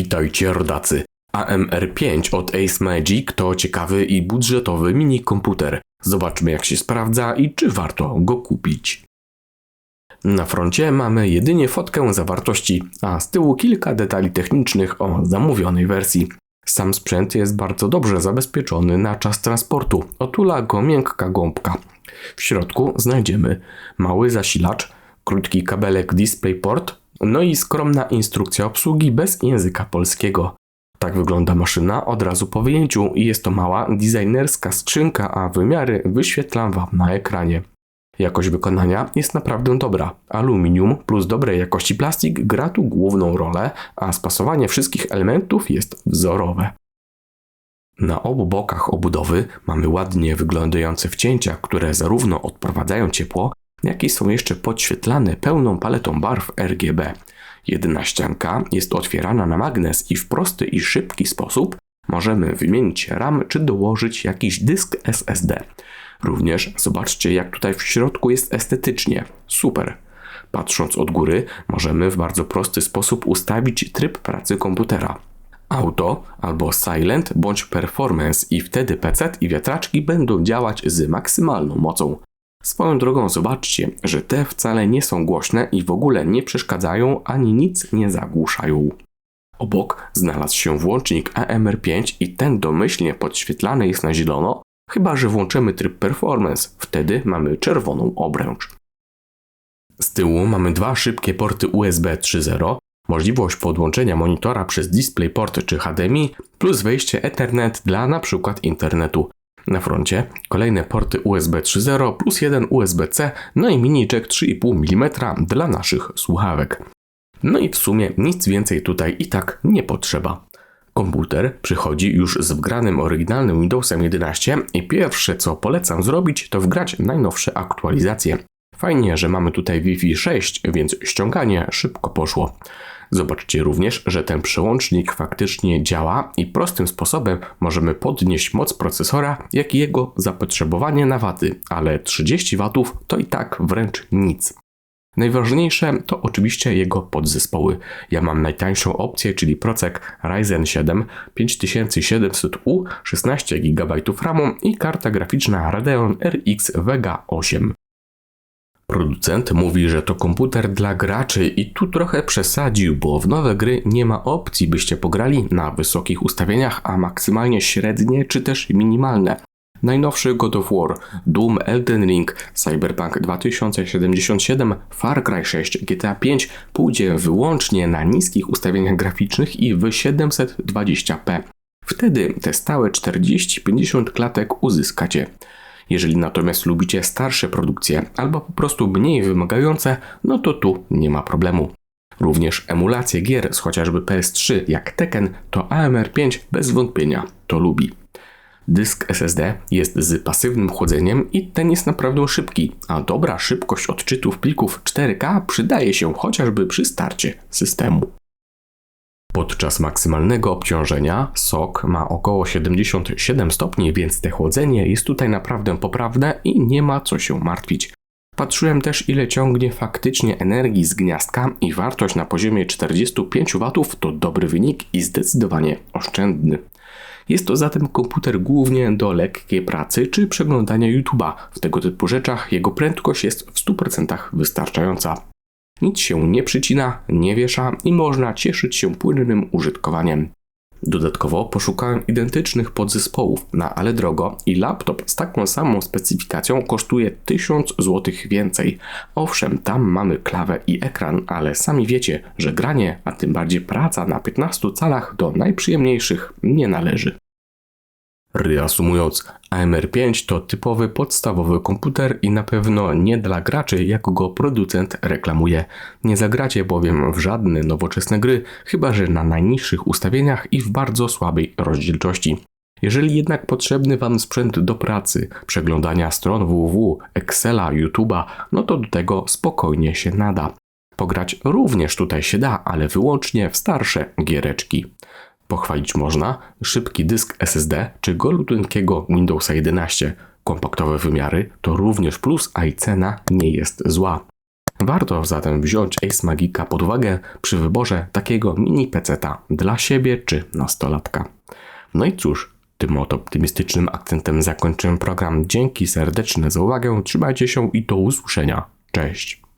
Witajcie rodacy. AMR5 od Ace Magic to ciekawy i budżetowy mini komputer. Zobaczmy jak się sprawdza i czy warto go kupić. Na froncie mamy jedynie fotkę zawartości, a z tyłu kilka detali technicznych o zamówionej wersji. Sam sprzęt jest bardzo dobrze zabezpieczony na czas transportu. Otula go miękka gąbka. W środku znajdziemy mały zasilacz, krótki kabelek DisplayPort, no i skromna instrukcja obsługi bez języka polskiego. Tak wygląda maszyna od razu po wyjęciu i jest to mała designerska skrzynka, a wymiary wyświetlam Wam na ekranie. Jakość wykonania jest naprawdę dobra. Aluminium plus dobrej jakości plastik gra tu główną rolę, a spasowanie wszystkich elementów jest wzorowe. Na obu bokach obudowy mamy ładnie wyglądające wcięcia, które zarówno odprowadzają ciepło, jak i są jeszcze podświetlane pełną paletą barw RGB. Jedna ścianka jest otwierana na magnes i w prosty i szybki sposób możemy wymienić RAM czy dołożyć jakiś dysk SSD. Również zobaczcie jak tutaj w środku jest estetycznie. Super. Patrząc od góry możemy w bardzo prosty sposób ustawić tryb pracy komputera. Auto albo silent bądź performance i wtedy PC i wiatraczki będą działać z maksymalną mocą. Swoją drogą zobaczcie, że te wcale nie są głośne i w ogóle nie przeszkadzają ani nic nie zagłuszają. Obok znalazł się włącznik AMR5 i ten domyślnie podświetlany jest na zielono, chyba że włączymy tryb performance, wtedy mamy czerwoną obręcz. Z tyłu mamy dwa szybkie porty USB 3.0, możliwość podłączenia monitora przez DisplayPort czy HDMI, plus wejście Ethernet dla np. internetu. Na froncie kolejne porty USB 3.0 plus jeden USB-C, no i mini jack 3,5 mm dla naszych słuchawek. No i w sumie nic więcej tutaj i tak nie potrzeba. Komputer przychodzi już z wgranym oryginalnym Windowsem 11 i pierwsze co polecam zrobić to wgrać najnowsze aktualizacje. Fajnie, że mamy tutaj Wi-Fi 6, więc ściąganie szybko poszło. Zobaczcie również, że ten przełącznik faktycznie działa i prostym sposobem możemy podnieść moc procesora, jak i jego zapotrzebowanie na waty, ale 30 watów to i tak wręcz nic. Najważniejsze to oczywiście jego podzespoły. Ja mam najtańszą opcję, czyli procek Ryzen 7 5700U, 16 GB RAMu i karta graficzna Radeon RX Vega 8. Producent mówi, że to komputer dla graczy i tu trochę przesadził, bo w nowe gry nie ma opcji, byście pograli na wysokich ustawieniach, a maksymalnie średnie czy też minimalne. Najnowszy God of War, Doom, Elden Ring, Cyberpunk 2077, Far Cry 6, GTA 5 pójdzie wyłącznie na niskich ustawieniach graficznych i w 720p. Wtedy te stałe 40-50 klatek uzyskacie. Jeżeli natomiast lubicie starsze produkcje albo po prostu mniej wymagające, no to tu nie ma problemu. Również emulacje gier z chociażby PS3 jak Tekken to AMR5 bez wątpienia to lubi. Dysk SSD jest z pasywnym chłodzeniem i ten jest naprawdę szybki, a dobra szybkość odczytów plików 4K przydaje się chociażby przy starcie systemu. Podczas maksymalnego obciążenia SOK ma około 77 stopni, więc te chłodzenie jest tutaj naprawdę poprawne i nie ma co się martwić. Patrzyłem też ile ciągnie faktycznie energii z gniazdka i wartość na poziomie 45 W to dobry wynik i zdecydowanie oszczędny. Jest to zatem komputer głównie do lekkiej pracy czy przeglądania YouTube'a. W tego typu rzeczach jego prędkość jest w 100% wystarczająca. Nic się nie przycina, nie wiesza i można cieszyć się płynnym użytkowaniem. Dodatkowo poszukałem identycznych podzespołów na ale drogo i laptop z taką samą specyfikacją kosztuje 1000 zł więcej. Owszem, tam mamy klawę i ekran, ale sami wiecie, że granie, a tym bardziej praca na 15 calach do najprzyjemniejszych nie należy. Reasumując, AMR5 to typowy podstawowy komputer i na pewno nie dla graczy, jak go producent reklamuje. Nie zagracie bowiem w żadne nowoczesne gry, chyba że na najniższych ustawieniach i w bardzo słabej rozdzielczości. Jeżeli jednak potrzebny Wam sprzęt do pracy, przeglądania stron www, Excela, YouTube'a, no to do tego spokojnie się nada. Pograć również tutaj się da, ale wyłącznie w starsze giereczki. Pochwalić można szybki dysk SSD czy golutynkiego Windowsa 11. Kompaktowe wymiary to również plus, a i cena nie jest zła. Warto zatem wziąć Ace Magica pod uwagę przy wyborze takiego mini peceta dla siebie czy nastolatka. No i cóż, tym oto optymistycznym akcentem zakończymy program. Dzięki serdeczne za uwagę, trzymajcie się i do usłyszenia. Cześć!